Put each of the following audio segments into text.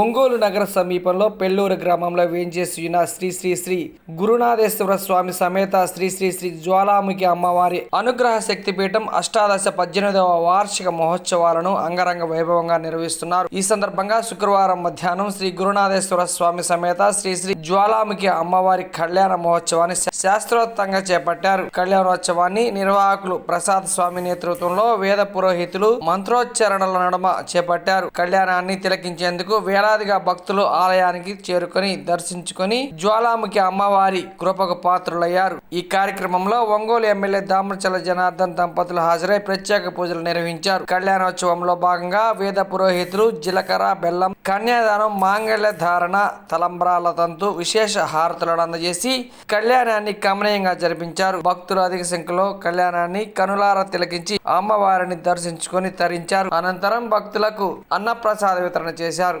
ఒంగోలు నగర సమీపంలో పెళ్ళూరు గ్రామంలో వేంచేసిన శ్రీ శ్రీ శ్రీ గురునాథేశ్వర స్వామి సమేత శ్రీ శ్రీ శ్రీ జ్వాలాముఖి అమ్మవారి అనుగ్రహ శక్తిపీఠం అష్టాదశ పద్దెనిమిదవ వార్షిక మహోత్సవాలను అంగరంగ వైభవంగా నిర్వహిస్తున్నారు. ఈ సందర్భంగా శుక్రవారం మధ్యాహ్నం శ్రీ గురునాథేశ్వర స్వామి సమేత శ్రీ శ్రీ జ్వాలాముఖి అమ్మవారి కళ్యాణ మహోత్సవాన్ని శాస్త్రోక్తంగా చేపట్టారు. కళ్యాణోత్సవాన్ని నిర్వాహకులు ప్రసాద్ స్వామి నేతృత్వంలో వేద పురోహితులు మంత్రోచ్చరణల నడుమ చేపట్టారు. కళ్యాణాన్ని తిలకించేందుకు వేలాదిగా భక్తులు ఆలయానికి చేరుకొని దర్శించుకొని జ్వాలాముఖి అమ్మవారి కృపకు పాత్రులయ్యారు. ఈ కార్యక్రమంలో ఒంగోలు ఎమ్మెల్యే దామచల జనార్దన్ దంపతులు హాజరై ప్రత్యేక పూజలు నిర్వహించారు. కళ్యాణోత్సవంలో భాగంగా వేద పురోహితులు జీలకర్ర బెల్లం కన్యాదానం మాంగళ్య ధారణ తలంబ్రాల తంతు విశేష హారతులను అందజేసి కళ్యాణాన్ని కమనీయంగా జరిపించారు. భక్తులు అధిక సంఖ్యలో కళ్యాణాన్ని కనులార తిలకించి అమ్మవారిని దర్శించుకొని తరించారు. అనంతరం భక్తులకు అన్నప్రసాద వితరణ చేశారు.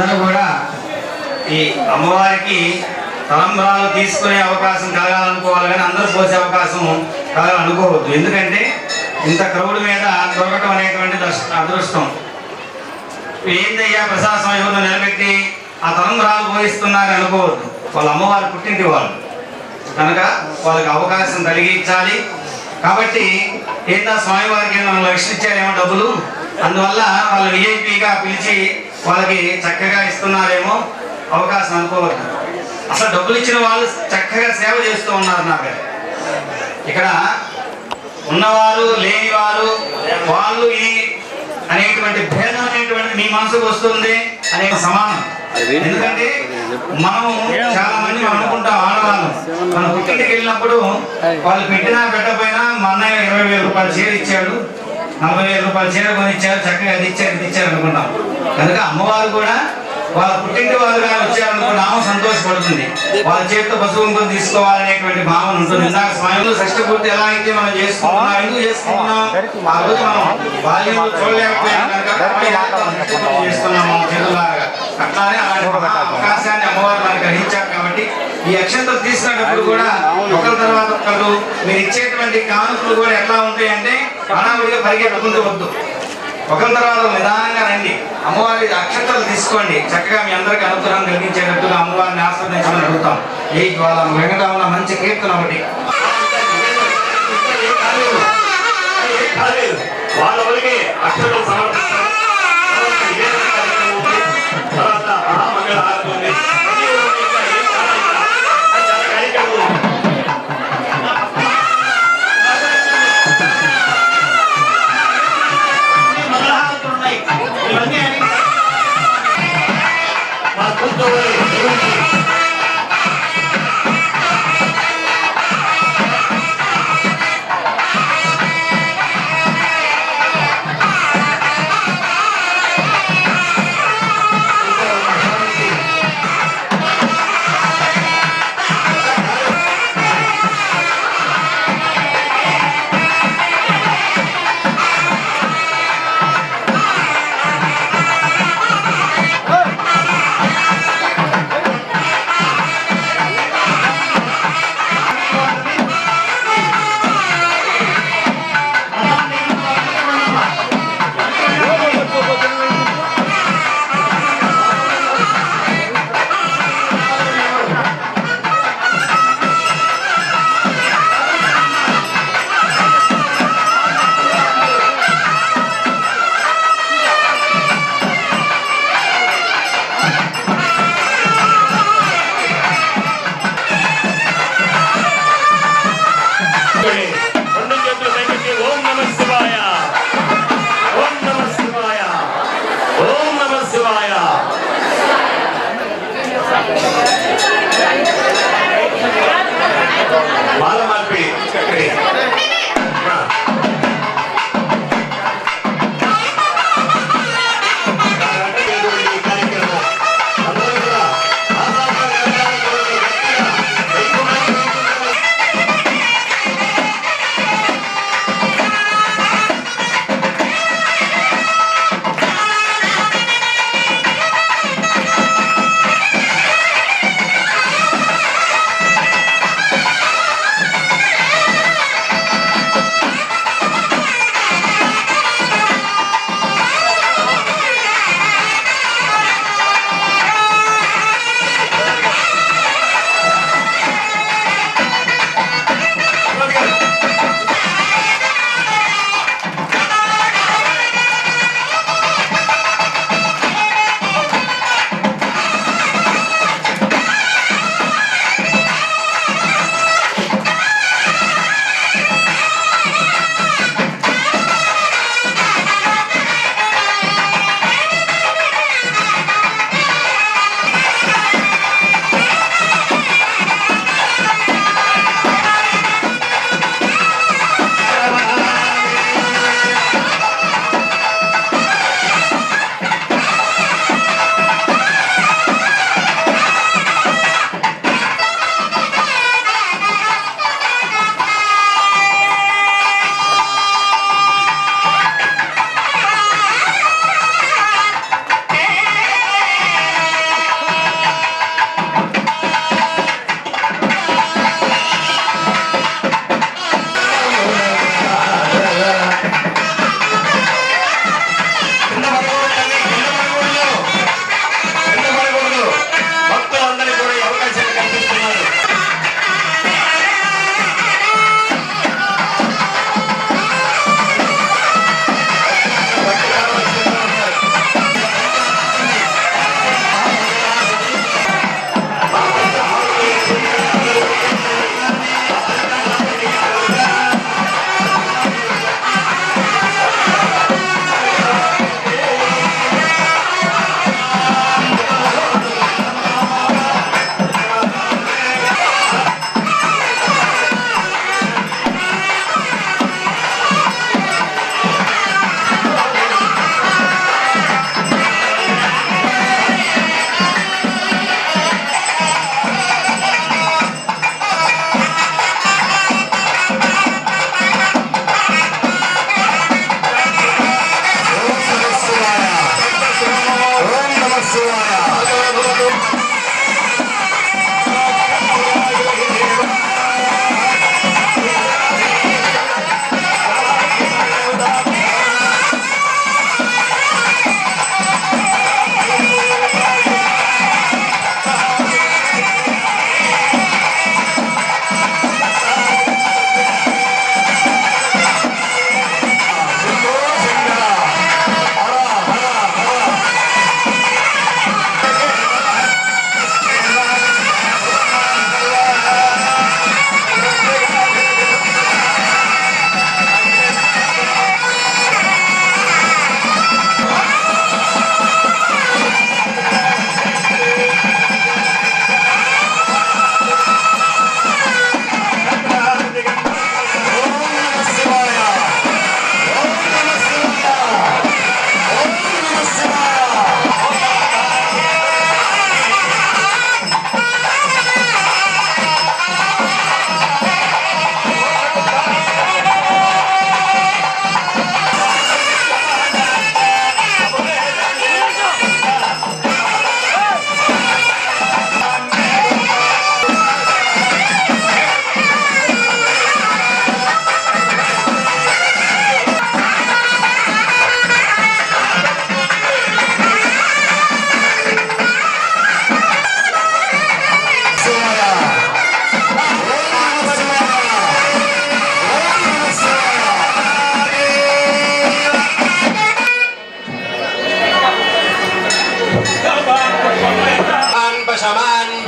అందరూ కూడా ఈ అమ్మవారికి తలంబరాలు తీసుకునే అవకాశం కలగాలనుకోవాలి కానీ అందరూ పోసే అవకాశం కలగాలనుకోవద్దు. ఎందుకంటే ఇంత క్రౌడ్ మీద దొరకటం అనేటువంటి అదృష్టం. ఏందయ్యా ప్రశాసనం ఎవరిని నిలబెట్టి ఆ తలంబరాలు పోయిస్తున్నారని అనుకోవద్దు. వాళ్ళ అమ్మవారు పుట్టింటి వాళ్ళు. కనుక వాళ్ళకి అవకాశం కలిగించాలి కాబట్టి ఏందా స్వామివారికి మనం లక్ష్యం ఇచ్చారేమో డబ్బులు? అందువల్ల వాళ్ళు విఐపిగా పిలిచి వాళ్ళకి చక్కగా ఇస్తున్నారేమో అవకాశం అనుకోవద్దు. అసలు డబ్బులు ఇచ్చిన వాళ్ళు చక్కగా సేవ చేస్తూ ఉన్నారు నాకు. ఇక్కడ ఉన్నవారు లేనివారు వాళ్ళు ఇది అనేటువంటి భేదం అనేటువంటి మీ మనసుకు వస్తుంది అనే సమానం. ఎందుకంటే మనం చాలా మంది అనుకుంటాం ఆడవాళ్ళం. మన పుట్టింటికి వెళ్ళినప్పుడు వాళ్ళు పెట్టినా పెట్టకపోయినా మా అన్నయ్య ఇరవై వేల రూపాయలు చీర ఇచ్చాడు. నలభై వేల రూపాయలు చీర కొనిచ్చారు చక్కగా అది ఇచ్చారు ఇది ఇచ్చారు అనుకున్నాం కనుక అమ్మవారు కూడా వాళ్ళ పుట్టింటి వాళ్ళు కానీ వచ్చారనుకున్న ఆమె సంతోషపడుతుంది. వాళ్ళ చేతితో పశువు కుంకుమ తీసుకోవాలనేటువంటి భావన ఉంటుంది. ఇందాక స్వయంలో షష్ఠ పూర్తి ఎలా అయితే మనం చేసుకుంటున్నాం ఎందుకు చేసుకుంటున్నాం ఆ రోజు మనం బాల్యంలో చూడలేకపోయాం కనుక అమ్మాయి అట్లానే అలాంటి అవకాశాన్ని అమ్మవారు మనకు గ్రహించారు కాబట్టి ఈ అక్షంతో తీసుకునేటప్పుడు కూడా ఒకరి తర్వాత ఒకరు మీరు ఇచ్చేటువంటి కానుకలు కూడా ఎట్లా ఉంటాయంటే హడావుడిగా పరిగెత్తుకుంటూ వద్దు. ఒకరి తర్వాత నిదానంగా రండి. అమ్మవారి అక్షతలు తీసుకోండి. చక్కగా మీ అందరికీ అనుగ్రహం కలిగించేటట్టుగా అమ్మవారిని ఆస్వాదించమని అడుగుతాం. ఏ వాళ్ళ వెంకటరమణ మంచి కీర్తన ఒకటి. వాళ్ళ వరకే అక్షతలు సమర్పిస్తారు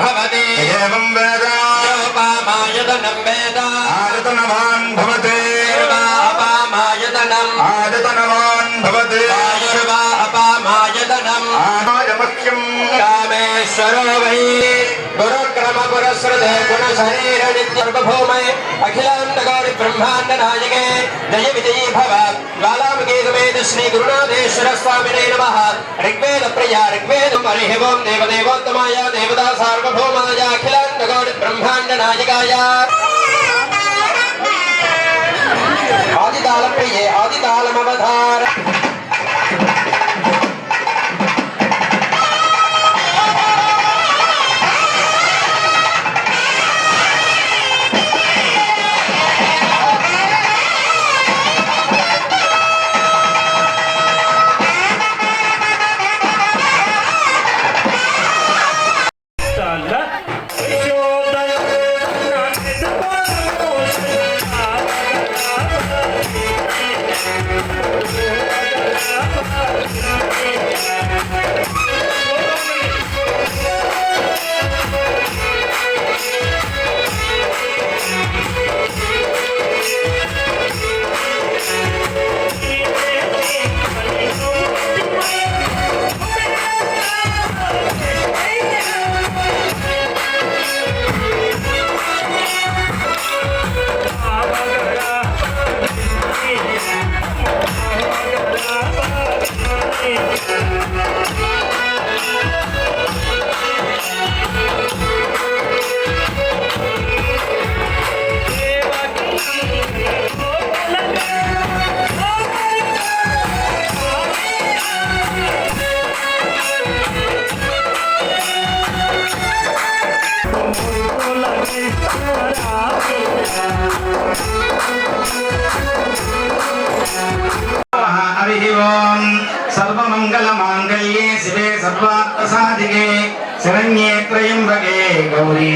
ఏవం వేద పామాయతనం వేద ఆయతనవాన్ భవతే అపామాయతనం ఆయతనవాన్ భవతే ఆయుర్వా అపామాయతనం ఆయమహ్యం కామేశ్వరో వై గురుక్రమ పురస్ృతే గుణ శరీర నిత్యర్వభౌమై అఖిలాండగౌరి जय विजयी भव ज्वालामुखेगमेन श्री गुरुनाथेश्वर स्वामिने नमः. ऋग्वेद प्रिया ऋग्वेद हरिः ओं देवदेवोत्तमाय देवता सार्वभौमाय अखिलान्तगौरि ब्रह्माण्ड नायिकाय आदितालप्रिये आदितालमवधार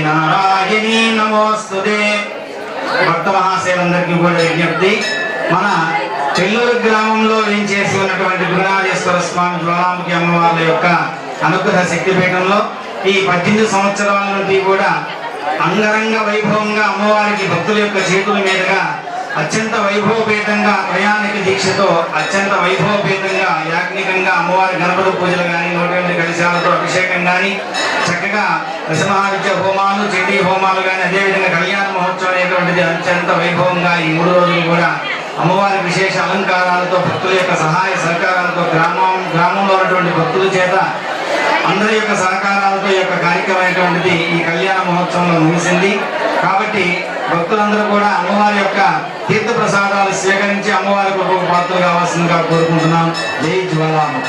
నారాయణి నమోస్తుతే. భక్త మహాశయులందరికీ కూడా విజ్ఞప్తి. మన చెల్లూరు గ్రామంలో వేంచేసి ఉన్నటువంటి గురునాథేశ్వర స్వామి జ్వాలాముఖి అమ్మవార్ల యొక్క అనుగ్రహ శక్తిపీఠంలో ఈ పద్దెనిమిది సంవత్సరాల నుండి కూడా అంగరంగ వైభవంగా అమ్మవారికి భక్తుల యొక్క చేతుల మీదుగా అత్యంత వైభవపేతంగా ప్రయాణిక దీక్షతో అత్యంత వైభవపేతంగా యాజ్ఞికంగా అమ్మవారి గణపతి పూజలు కానీ నూటెనిమిది కలశాలతో అభిషేకం కానీ చక్కగా దశమహావిద్య హోమాలు చండీ హోమాలు కానీ అదేవిధంగా కళ్యాణ మహోత్సవం అనేటువంటిది అత్యంత వైభవంగా ఈ మూడు రోజులు కూడా అమ్మవారి విశేష అలంకారాలతో భక్తుల యొక్క సహాయ సహకారాలతో గ్రామం గ్రామంలో ఉన్నటువంటి భక్తుల చేత అందరి యొక్క సహకారాలతో ఈ యొక్క కార్యక్రమమైనటువంటిది ఈ కళ్యాణ మహోత్సవంలో ముగిసింది. కాబట్టి భక్తులందరూ కూడా అమ్మవారి యొక్క తీర్థ ప్రసాదాలు స్వీకరించి అమ్మవారికి ఒక పాత్ర కావాల్సిందిగా కోరుకుంటున్నాం. జై జ్వాలాము